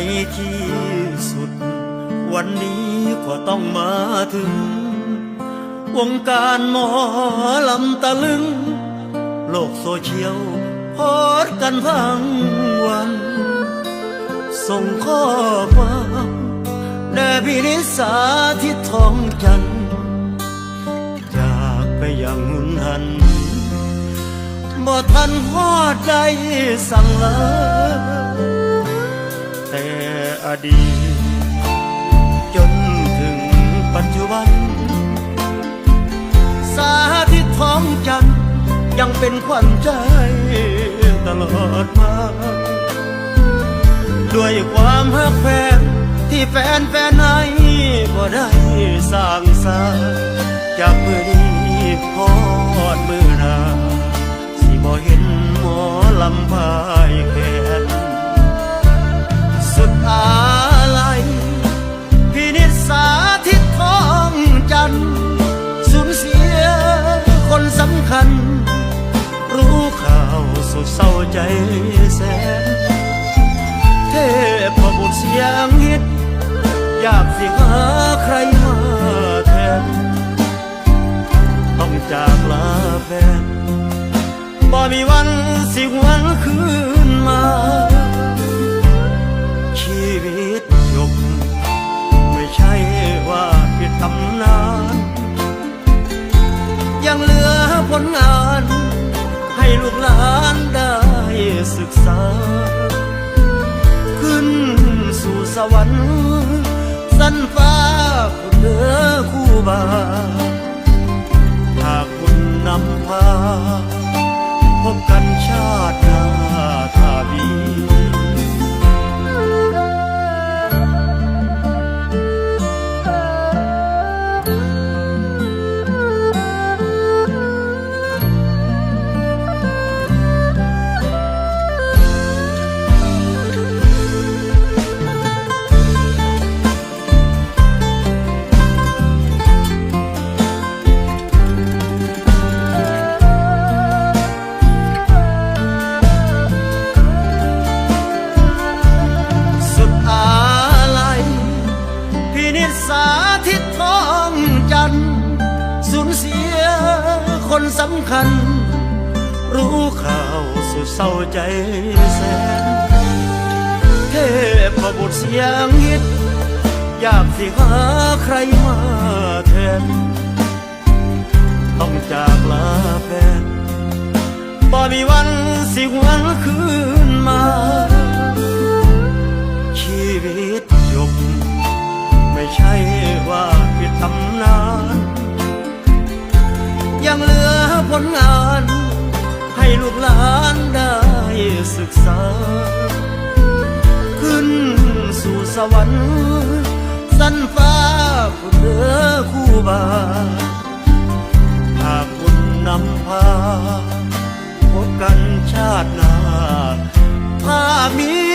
ในที่สุด วันนี้ก็ต้องมาถึง วงการหมอลำตะลึง โลกโซเชียลโพสต์กันทั้งวัน ส่งข้อความแด่พินิสาที่ทองจันจากไปอย่างหุนหันบ่ทันฮอดใจสั่งลา แต่อดีต จนถึงปัจจุบัน สาธิตท้องจันยังเป็นขวัญใจตลอดมา ด้วยความฮักแฟนที่แฟนแฟนให้บ่ได้สร้างสาจากมือ คัญ รู้ข่าวสุดเศร้าใจแสน เทพบุตรเสียงฮิต อยากสิหาใครมาแทน ต้องจากลาแฟนบ่มีวันสิหวนคืนมา สวรรค์สันฟ้าคุณเดือคู่บาหากคุณนำพา พบกันชาติ ญเสียคนสำคัญ รู้ข่าวสุดเศร้าใจแสนเทพบุตรเสียงฮิต อยากสิหาใครมาแทน ต้องจากลาแฟนบ่มีวันสิหวนคืนมา ชีวิตจบไม่ใช่ว่าผิดตำนาน ยังเหลือผลงาน ให้ลูกหลานได้ศึกษา ขึ้นสู่สวรรค์สันฟ้าคุณเดือคู่บาหากคุณนำพา พบกันชาติหน้าถ้ามี